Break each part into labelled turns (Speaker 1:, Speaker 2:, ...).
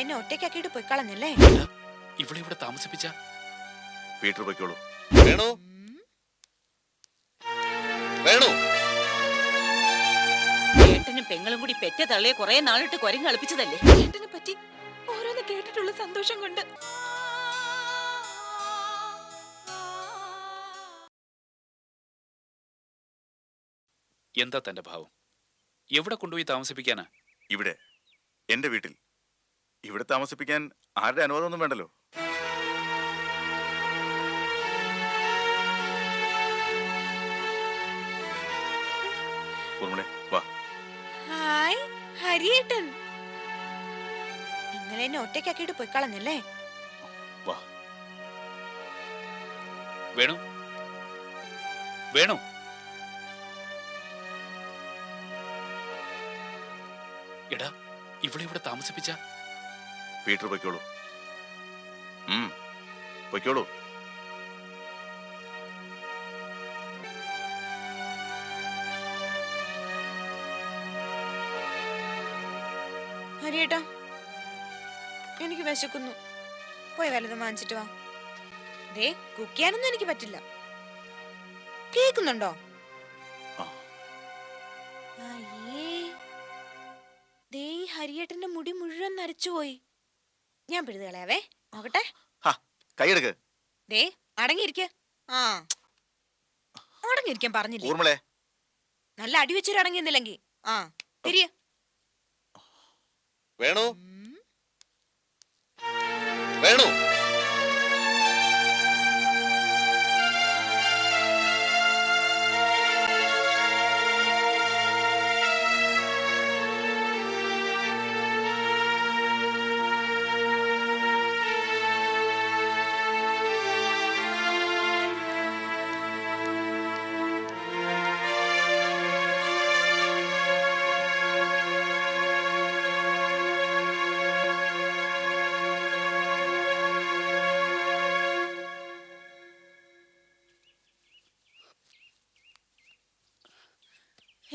Speaker 1: എന്നെ ഒറ്റയ്ക്കാക്കിയിട്ട് പോയി കളഞ്ഞല്ലേ
Speaker 2: ഇവിടെ ഇവിടെ താമസിപ്പിച്ച.
Speaker 3: പീറ്റർ പൊയ്ക്കോളൂ.
Speaker 4: വേണു? വേണു?
Speaker 5: ഏട്ടനും പെങ്ങളും കൂടി പെറ്റ തള്ളിയെ കുറെ നാളിട്ട് കൊരങ്ങ് കളിപ്പിച്ചതല്ലേ?
Speaker 1: ഏട്ടനെ പറ്റി ഓരോന്ന് കേട്ടിട്ടുള്ള സന്തോഷം കൊണ്ട്.
Speaker 2: എന്താ തന്റെ ഭാവം? എവിടെ കൊണ്ടുപോയി താമസിപ്പിക്കാനാ?
Speaker 3: ഇവിടെ എന്റെ വീട്ടിൽ. ഇവിടെ താമസിപ്പിക്കാൻ ആരുടെ അനുവാദമൊന്നും വേണ്ടല്ലോ? ഊർമിളെ വാ.
Speaker 1: ഹായ് ഹരിയേട്ടൻ. എന്നെ ഒറ്റയ്ക്കാക്കിയിട്ട് പോയി കളഞ്ഞല്ലേ?
Speaker 3: വാ.
Speaker 2: വേണു? വേണു? എടാ ഇവിടെ ഇവിടെ താമസിപ്പിച്ച?
Speaker 3: പീറ്റർ പൊയ്ക്കോളൂ. പൊയ്ക്കോളൂ.
Speaker 1: ഹരിയേട്ടാ എനിക്ക് വിശക്കുന്നു. പോയി വല്ലതും വാങ്ങിച്ചിട്ട് വാ. ദേ കുക്ക് ചെയ്യാനൊന്നും എനിക്ക് പറ്റില്ല. ദേ ഹരിയേട്ടന്റെ മുടി മുഴുവൻ നരച്ചുപോയി. ഞാൻ പിഴുത് കളയാവേ നോക്കട്ടെ.
Speaker 3: ഹാ കൈയെടുക്ക്.
Speaker 1: ദേ അടങ്ങിയിരിക്ക. ആ. അടങ്ങിയിരിക്കാൻ പറഞ്ഞില്ലേ?
Speaker 3: ഊർമിളെ.
Speaker 1: നല്ല അടി വെച്ചൊരു അടങ്ങിയെന്നില്ലെങ്കിൽ ആ. തിരിയ.
Speaker 4: വേണു? വേണു?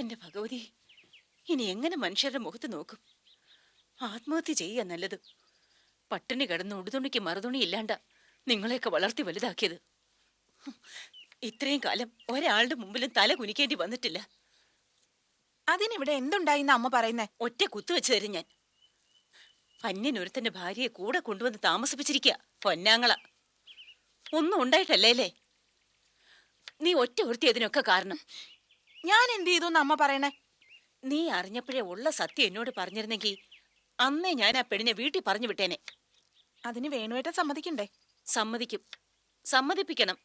Speaker 5: എന്റെ ഭഗവതി ഇനി എങ്ങനെ മനുഷ്യരുടെ മുഖത്ത് നോക്കും? ആത്മഹത്യ ചെയ്യുക നല്ലത്. പട്ടിണി കിടന്ന് ഉടുതുണിക്ക് മറുതുണി ഇല്ലാണ്ട നിങ്ങളെയൊക്കെ വളർത്തി വലുതാക്കിയത്. ഇത്രയും കാലം ഒരാളുടെ മുമ്പിലും തല കുനിക്കേണ്ടി വന്നിട്ടില്ല.
Speaker 1: അതിനിവിടെ എന്തുണ്ടായിന്ന അമ്മ പറയുന്നേ?
Speaker 5: ഒറ്റ കുത്തുവെച്ച് തരും ഞാൻ. അന്യനൊരുത്തന്റെ ഭാര്യയെ കൂടെ കൊണ്ടുവന്ന് താമസിപ്പിച്ചിരിക്കുക പൊന്നാങ്ങള. ഒന്നും ഉണ്ടായിട്ടല്ലേ നീ ഒറ്റ ഒരുത്തി അതിനൊക്കെ കാരണം.
Speaker 1: ഞാൻ എന്ത് ചെയ്തു അമ്മ പറയണേ?
Speaker 5: നീ അറിഞ്ഞപ്പോഴേ ഉള്ള സത്യം എന്നോട് പറഞ്ഞിരുന്നെങ്കിൽ അന്നേ ഞാൻ ആ പെണ്ണിനെ വീട്ടിൽ പറഞ്ഞു വിട്ടേനെ.
Speaker 1: അതിന് വേണുവേട്ടൻ സമ്മതിക്കണ്ടേ?
Speaker 5: സമ്മതിക്കും. സമ്മതിപ്പിക്കണം.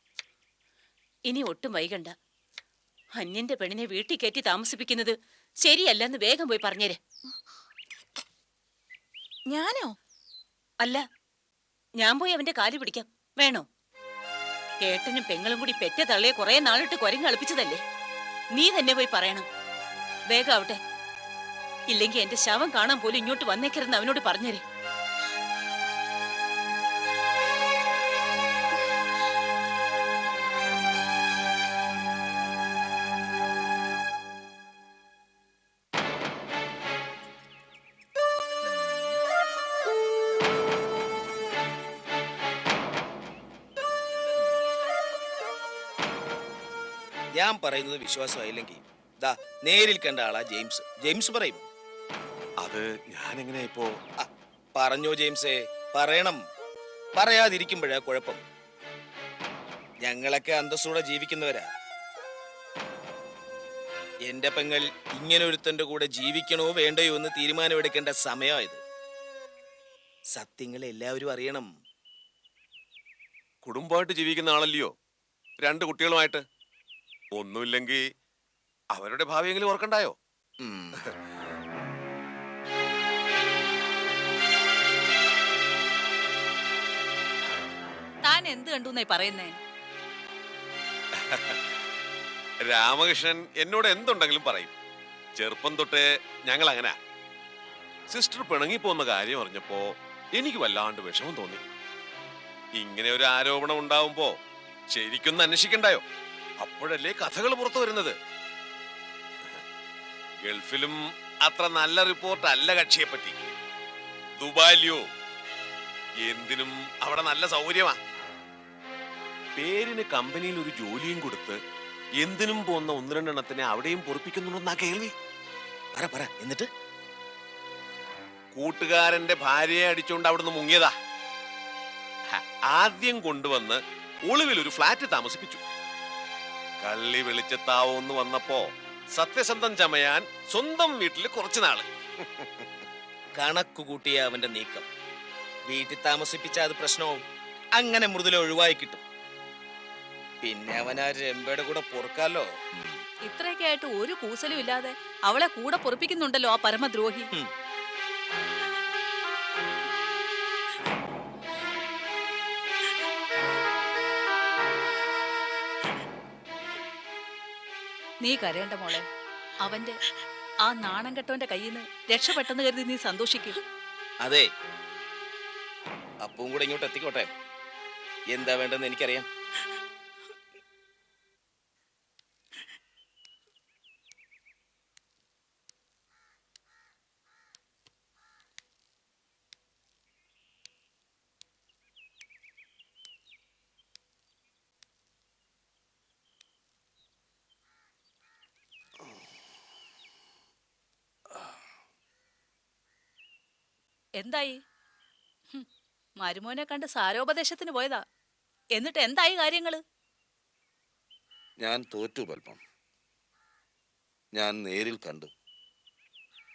Speaker 5: ഇനി ഒട്ടും വൈകണ്ട. അന്യന്റെ പെണ്ണിനെ വീട്ടിൽ കയറ്റി താമസിപ്പിക്കുന്നത് ശരിയല്ലെന്ന് വേഗം പോയി പറഞ്ഞേരെ.
Speaker 1: ഞാനോ?
Speaker 5: അല്ല ഞാൻ പോയി അവന്റെ കാൽ പിടിക്കാം. വേണോ? ഏട്ടനും പെങ്ങളും കൂടി പെറ്റ തള്ളിയെ കുറെ നാളിട്ട് കൊരങ്ങ് കളിപ്പിച്ചതല്ലേ നീ തന്നെ പോയി പറയണം. വേഗം ആവട്ടെ. ഇല്ലെങ്കിൽ എന്റെ ശവം കാണാൻ പോലും ഇങ്ങോട്ട് വന്നേക്കരുന്ന് അവനോട് പറഞ്ഞേരെ.
Speaker 6: ഞാൻ പറയുന്നത് വിശ്വാസമായില്ലെങ്കിൽ. ദാ നേരിൽ കണ്ട ആളാ ജെയിംസ്. ജെയിംസ് പറയും.
Speaker 4: അത് ഞാൻ എങ്ങനെ ഇപ്പോ
Speaker 6: പറഞ്ഞോ ജെയിംസേ പറയണം. പറയാതിരിക്കുമ്പോഴാ കുഴപ്പം. ഞങ്ങളൊക്കെ അന്തസ്സൂടെ ജീവിക്കുന്നവരാ. എന്റെ പെങ്ങൾ ഇങ്ങനെ ഒരുത്തന്റെ കൂടെ ജീവിക്കണോ വേണ്ടയോ എന്ന് തീരുമാനമെടുക്കേണ്ട സമയമായത്. സത്യങ്ങൾ എല്ലാവരും അറിയണം.
Speaker 4: കുടുംബമായിട്ട് ജീവിക്കുന്ന ആളല്ലയോ? രണ്ട് കുട്ടികളുമായിട്ട്? ഒന്നുമില്ലെങ്കിൽ അവരുടെ ഭാവിയെങ്കിലും ഓർക്കണ്ടായോ.
Speaker 5: താൻ എന്ത് കണ്ടു പറയുന്നേ?
Speaker 4: രാമകൃഷ്ണൻ എന്നോട് എന്തുണ്ടെങ്കിലും പറയും. ചെറുപ്പം തൊട്ടേ ഞങ്ങൾ അങ്ങനെ സിസ്റ്റർ പിണങ്ങിപ്പോന്ന കാര്യം അറിഞ്ഞപ്പോ എനിക്ക് വല്ലാണ്ട് വിഷമം തോന്നി. ഇങ്ങനെ ഒരു ആരോപണം ഉണ്ടാവുമ്പോ ശരിക്കൊന്ന് അന്വേഷിക്കണ്ടായോ? അപ്പോഴല്ലേ കഥകൾ പുറത്തു വരുന്നത്? ഗൾഫിലും അത്ര നല്ല റിപ്പോർട്ട് അല്ല കക്ഷിയെ പറ്റി ദുബായിലോ? എന്തിനും അവിടെ നല്ല സൗകര്യമാ. പേരിന് കമ്പനിയിൽ ഒരു ജോലിയും കൊടുത്ത് എന്തിനും പോകുന്ന ഒന്ന് രണ്ടെണ്ണത്തിനെ അവിടെയും പൊറപ്പിക്കുന്നുണ്ടെന്നാ കേൾവി.
Speaker 6: പറ പറ എന്നിട്ട്?
Speaker 4: കൂട്ടുകാരന്റെ ഭാര്യയെ അടിച്ചുകൊണ്ട് അവിടുന്ന് മുങ്ങിയതാ. ആദ്യം കൊണ്ടുവന്ന് ഒളിവിൽ ഒരു ഫ്ലാറ്റ് താമസിപ്പിച്ചു. കള്ളി വെളിച്ചത്താവോന്ന് വന്നപ്പോ സത്യസന്ധം ചമയാൻ സ്വന്തം വീട്ടിൽ കുറച്ചു
Speaker 6: നാൾ. കണക്കുകൂട്ടിയ അവന്റെ നീക്കം. വീട്ടിൽ താമസിപ്പിച്ച അത് പ്രശ്നവും. അങ്ങനെ മൃദുല ഒഴിവായി കിട്ടും. പിന്നെ അവൻ ആ രമ്പയുടെ കൂടെ പൊറുക്കാലോ.
Speaker 5: ഇത്രയൊക്കെ ആയിട്ട് ഒരു കൂസലും ഇല്ലാതെ അവളെ കൂടെ പൊറപ്പിക്കുന്നുണ്ടല്ലോ ആ പരമദ്രോഹി. നീ കരയണ്ട മോളെ. അവന്റെ ആ നാണം കെട്ടവന്റെ കയ്യിൽ നിന്ന് രക്ഷപ്പെട്ടെന്ന് കരുതി നീ സന്തോഷിക്കും.
Speaker 6: അതെ. അപ്പവും കൂടെ ഇങ്ങോട്ട് എത്തിക്കോട്ടെ? എന്താ വേണ്ടെന്ന് എനിക്കറിയാം.
Speaker 5: എന്തായി? മരുമോനെ കണ്ട് സാരോപദേശത്തിന് പോയതാ. എന്നിട്ട് എന്തായി കാര്യങ്ങൾ?
Speaker 7: ഞാൻ തോറ്റു പൽപ്പം ഞാൻ നേരിൽ കണ്ടു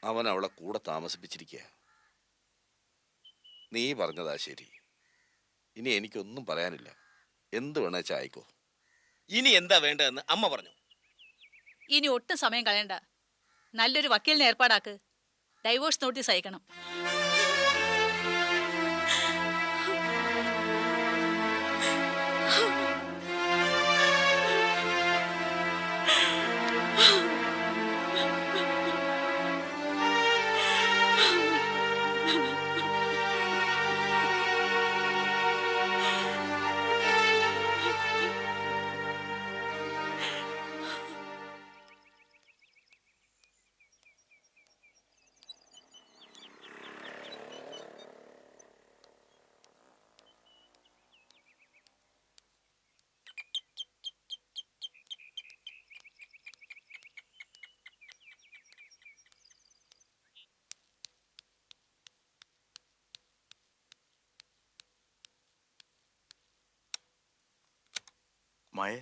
Speaker 7: അവൻ അവളെ കൂടെ താമസിപ്പിച്ചിരിക്കുക നീ പറഞ്ഞതാ ശരി. ഇനി എനിക്കൊന്നും പറയാനില്ല. എന്ത് വേണേച്ചാ ആയിക്കോ
Speaker 6: ഇനി എന്താ വേണ്ടതെന്ന് അമ്മ പറഞ്ഞു.
Speaker 5: ഇനി ഒട്ടും സമയം കളയണ്ട. നല്ലൊരു വക്കീലിനെ ഏർപ്പാടാക്ക്. ഡൈവോഴ്സ് നോട്ടീസ് അയക്കണം.
Speaker 3: മായേ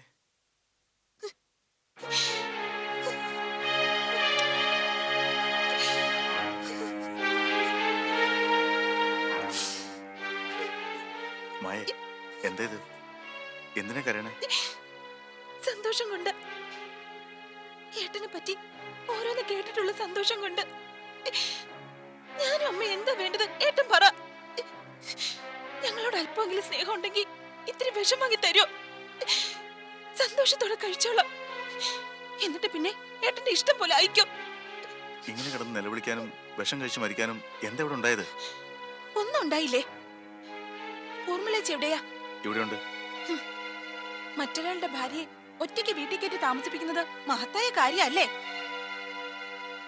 Speaker 3: മായേ എന്താ ഇത്? എന്തിനാ കരയണേ?
Speaker 1: സന്തോഷം കൊണ്ട് ഏട്ടനെ പറ്റി ഓരോന്ന് കേട്ടിട്ടുള്ള സന്തോഷം കൊണ്ട് ഞാനും അമ്മ എന്താ വേണ്ടത്? ഏട്ടൻ പറ. ഞങ്ങളോട് അല്പമെങ്കിലും സ്നേഹം ഉണ്ടെങ്കിൽ ഇത്തിരി വിഷം വാങ്ങി തരുമോ സന്തോഷത്തോടെ കഴിച്ചോളാം. എന്നിട്ട് പിന്നെ ഏട്ടന്റെ ഇഷ്ടം പോലെ അയക്കും
Speaker 3: ഇങ്ങനെ കിടന്ന് നിലവിളിക്കാനും വിഷം കഴിച്ച് മരിക്കാനും എന്താ ഇവിടെ ഉണ്ടായത്?
Speaker 1: ഒന്നും ഉണ്ടായില്ലേ? ഊർമിളേച്ചി എവിടെയാ?
Speaker 3: ഇവിടെയുണ്ട്.
Speaker 1: മറ്റൊരാളുടെ ഭാര്യയെ ഒറ്റയ്ക്ക് വീട്ടിൽ കയറ്റി താമസിപ്പിക്കുന്നത് മഹത്തായ കാര്യല്ലേ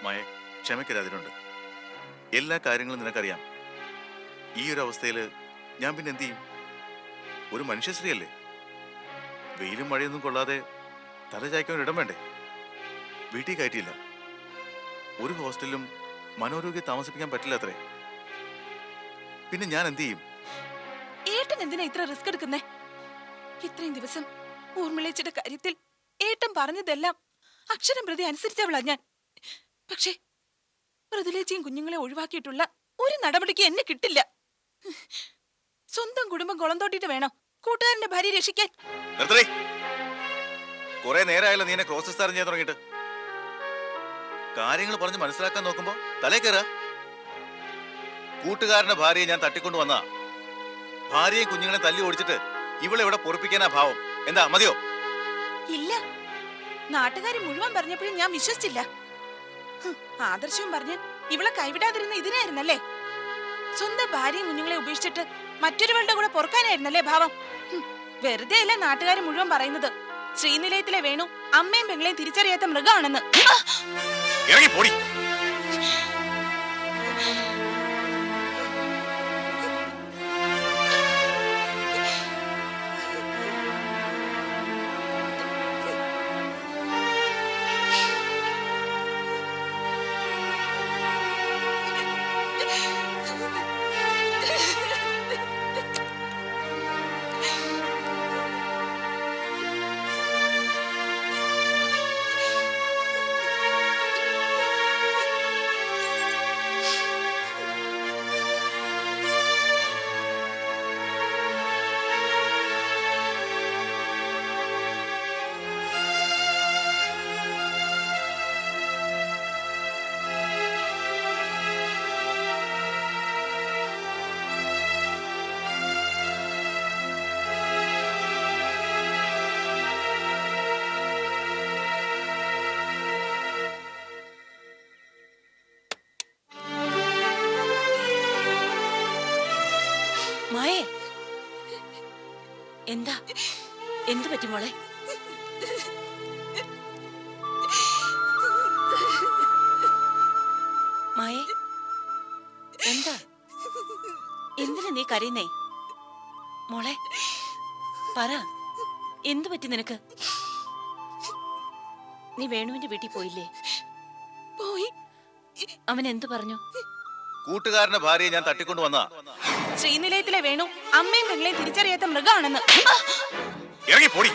Speaker 3: മായ ക്ഷമയ്ക്കരാതിരുണ്ട് എല്ലാ കാര്യങ്ങളും നിനക്കറിയാം. ഈ ഒരു അവസ്ഥയിൽ ഞാൻ പിന്നെ എന്ത് ചെയ്യും? ഒരു മനുഷ്യശ്രീയല്ലേ വെയിലും മഴയൊന്നും കൊള്ളാതെ തല ചായ്ക്കാൻ ഇടം വേണ്ടേ? വീട്ടിൽ കയറ്റിയില്ല. ഒരു ഹോസ്റ്റലിലും മനോരോഗ്യ താമസിപ്പിക്കാൻ പറ്റില്ല അത്രേ. പിന്നെ ഞാൻ എന്ത് ചെയ്യും?
Speaker 1: ഏട്ടൻ എന്തിനാ ഇത്ര റിസ്ക് എടുക്കുന്നേ? ഇത്രയും ദിവസം ഊർമിളേച്ചിയുടെ കാര്യത്തിൽ ഏട്ടൻ പറഞ്ഞതെല്ലാം അക്ഷരം പ്രതി അനുസരിച്ചവളാ ഞാൻ. പക്ഷേ മൃദുലേച്ചിയും കുഞ്ഞുങ്ങളെ ഒഴിവാക്കിയിട്ടുള്ള ഒരു നടപടിക്ക് എന്നെ കിട്ടില്ല. സ്വന്തം കുടുംബം കുളം തോട്ടിട്ട് വേണോ? കൂട്ടുകാരന്റെ ഭാര്യ രക്ഷിക്കാൻ.
Speaker 3: നിർത്തേ കുറെ നേരമായല്ലോ നീനെ ക്രോസ് വിസ്താരം ചെയ്യാൻ തുടങ്ങിയിട്ട്. കാര്യങ്ങൾ പറഞ്ഞ് മനസ്സിലാക്കാൻ നോക്കുമ്പോ തലേ കയറ കൂട്ടുകാരന്റെ ഭാര്യയെ ഞാൻ തട്ടിക്കൊണ്ടു വന്ന ഭാര്യയും കുഞ്ഞുങ്ങളെ തല്ലി ഓടിച്ചിട്ട് ഇവളെ ഇവിടെ പൊറപ്പിക്കാനാ ഭാവം. എന്താ മതിയോ?
Speaker 1: ഇല്ല. നാട്ടുകാർ മുഴുവൻ പറഞ്ഞപ്പോഴും ഞാൻ വിശ്വസിച്ചില്ല. ഹും, ആദർശവും പറഞ്ഞ് ഇവളെ കൈവിടാതിരുന്ന ഇതിനായിരുന്നല്ലേ? സ്വന്തം ഭാര്യയും കുഞ്ഞുങ്ങളെ ഉപേക്ഷിച്ചിട്ട് മറ്റൊരുവളുടെ കൂടെ പൊറുക്കാനായിരുന്നല്ലേ ഭാവം? വെറുതെ അല്ല നാട്ടുകാർ മുഴുവൻ പറയുന്നത്. ശ്രീനിലയത്തിലെ വേണു അമ്മയും പെങ്ങളെയും തിരിച്ചറിയാത്ത മൃഗമാണെന്ന്.
Speaker 3: ഇറങ്ങി പോടി
Speaker 5: എന്താ? എന്തു പറ്റി മോളെ? മായ എന്താ? എന്തിനാ നീ കരയുന്നേ? മോളെ പറ എന്തു പറ്റി നിനക്ക്? നീ വേണുവിന്റെ വീട്ടിൽ പോയില്ലേ?
Speaker 1: പോയി.
Speaker 5: അവൻ എന്തു പറഞ്ഞു?
Speaker 3: കൂട്ടുകാരന്റെ ഭാര്യയെ ഞാൻ തട്ടിക്കൊണ്ടു വന്നാ
Speaker 1: ശ്രീനിലയത്തിലെ വേണു അമ്മയും പെങ്ങളെയും തിരിച്ചറിയാത്ത മൃഗമാണെന്ന്.
Speaker 3: ഇറങ്ങി പൊടി.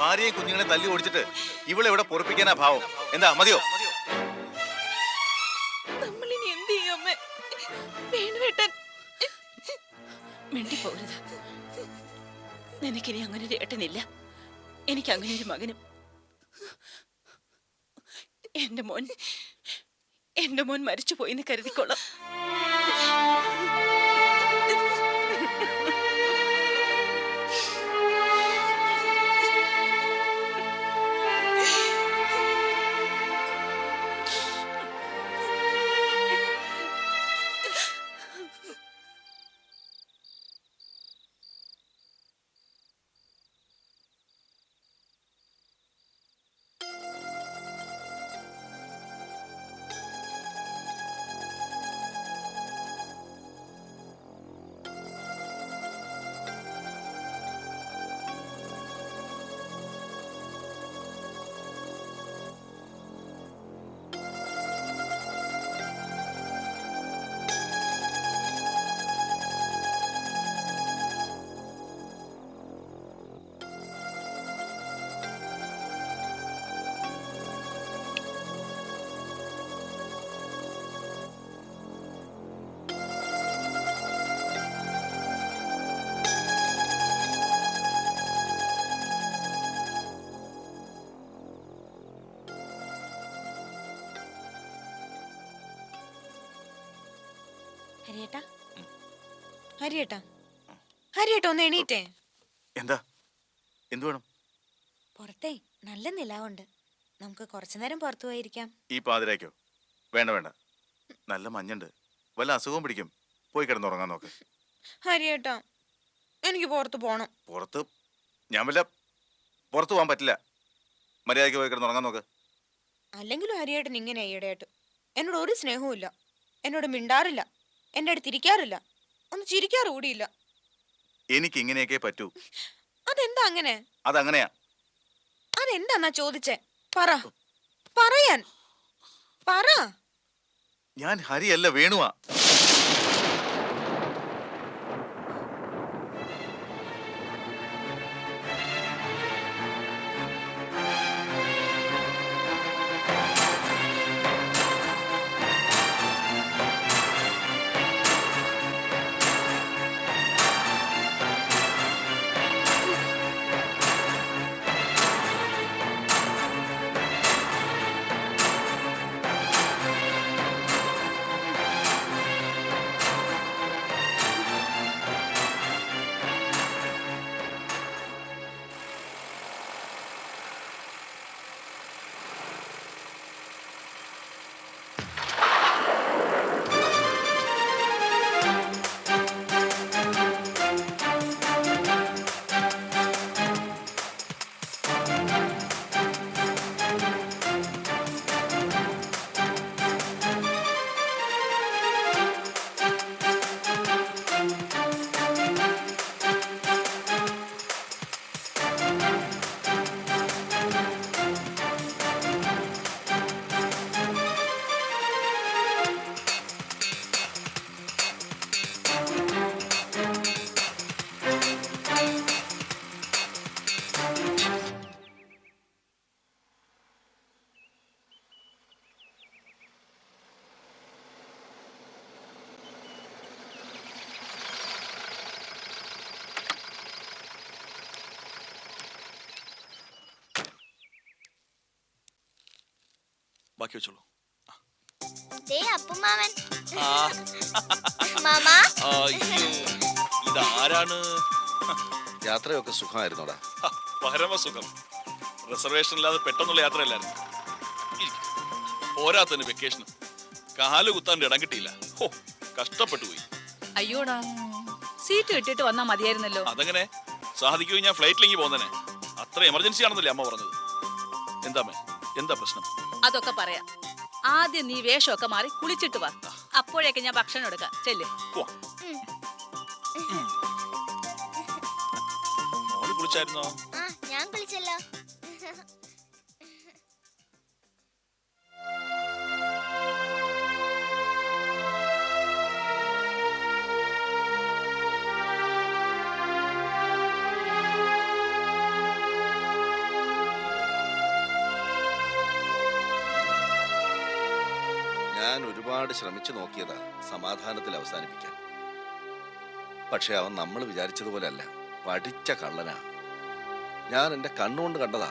Speaker 3: ഭാര്യയും കുഞ്ഞുങ്ങളെ തല്ലി ഓടിച്ചിട്ട് ഇവളെ ഇവിടെ പൊറപ്പിക്കാനാ ഭാവം. എന്താ മതിയോ?
Speaker 1: നമ്മളിനി എന്ത് ചെയ്യും അമ്മേ? വേണുവേട്ടൻ
Speaker 5: നിനക്കിനി അങ്ങനെ ഒരു ഏട്ടനില്ല. എനിക്ക് അങ്ങനെ ഒരു മകനും. എന്റെ മോൻ എന്റെ മോൻ മരിച്ചു പോയിന്ന് കരുതിക്കൊള്ളാം
Speaker 8: ഹരിയേട്ടാ? ഹരിയേട്ടാ? ഹരിയേട്ടാ ഒന്ന് എണീറ്റേ.
Speaker 3: എന്താ? എന്തു വേണം?
Speaker 8: പുറത്തേ നല്ല നിലാവുണ്ട്. നമുക്ക് കുറച്ചു നേരം പുറത്തു പോയിരിക്കാം.
Speaker 3: ഈ പാതിരാക്കോ വേണ്ട വേണ്ട. നല്ല മഞ്ഞുണ്ട്. വല്ല അസുഖവും പിടിക്കും. പോയി കിടന്നുറങ്ങാൻ നോക്ക്.
Speaker 8: ഹരിയേട്ടാ എനിക്ക് പുറത്ത് പോണം.
Speaker 3: പുറത്ത്? ഞാൻ വല്ല പുറത്ത് പോകാൻ പറ്റില്ല. മര്യാദയ്ക്ക് പോയി കിടന്നുറങ്ങാൻ നോക്ക്.
Speaker 8: അല്ലെങ്കിലും ഹരിയേട്ടൻ ഇങ്ങനെ ഈയിടെയായിട്ട്. എന്നോട് ഒരു സ്നേഹവും ഇല്ല എന്നോട് മിണ്ടാറില്ല. എന്റെ അടുത്ത് ഇരിക്കാറില്ല. ഒന്ന് ചിരിക്കാറ് കൂടിയില്ല.
Speaker 3: എനിക്ക് ഇങ്ങനെയൊക്കെ പറ്റൂ.
Speaker 8: അതെന്താ അങ്ങനെ?
Speaker 3: അതങ്ങനെയാ.
Speaker 8: അതെന്താന്നാ ചോദിച്ചേ? പറ. പറയാൻ. പറ.
Speaker 3: ഞാൻ ഹരിയല്ല വേണുവാ.
Speaker 7: ബാക്കി വെച്ചോളൂ.
Speaker 9: ദേ അപ്പുമാവൻ
Speaker 7: ആ.
Speaker 9: മാമാ.
Speaker 7: അയ്യോ ഇതാരാണ്? യാത്രയൊക്കെ സുഖമായിരുന്നോടാ.
Speaker 4: പരമസുഖം റിസർവേഷൻ ഇല്ലാതെ പെട്ടെന്നുള്ള യാത്രയല്ലായിരുന്നു. ഇരിക്ക്. പോരാത്തതിന് വെക്കേഷനും കാൽ കുത്താൻ ഇടം കിട്ടിയില്ല. ഓ കഷ്ടപ്പെട്ടു പോയി.
Speaker 10: അയ്യോടാ. സീറ്റ് കിട്ടിയിട്ട് വന്നാ മതിയായിരുന്നല്ലോ.
Speaker 4: അതങ്ങനെ? സാധിക്കുകയും ഞാൻ ഫ്ലൈറ്റിലേക്ക് പോകുന്നതിനെ. അത്ര എമർജൻസി ആണെന്നല്ലേ അമ്മ പറഞ്ഞത്. എന്താ അമ്മേ? എന്താ പ്രശ്നം?
Speaker 10: അതൊക്കെ പറയാം. ആദ്യം നീ വേഷമൊക്കെ മാറി കുളിച്ചിട്ട് വാ. അപ്പോഴേക്ക് ഞാൻ ഭക്ഷണം എടുക്കാം. ചെല്ലേ.
Speaker 4: കുളിച്ചായിരുന്നോ?
Speaker 7: സമാധാനത്തിൽ അവസാനിപ്പിക്കാൻ. പക്ഷെ അവൻ നമ്മൾ വിചാരിച്ചതുപോലെ അല്ല പഠിച്ച കള്ളനാ. ഞാൻ എന്റെ കണ്ണുകൊണ്ട് കണ്ടതാ.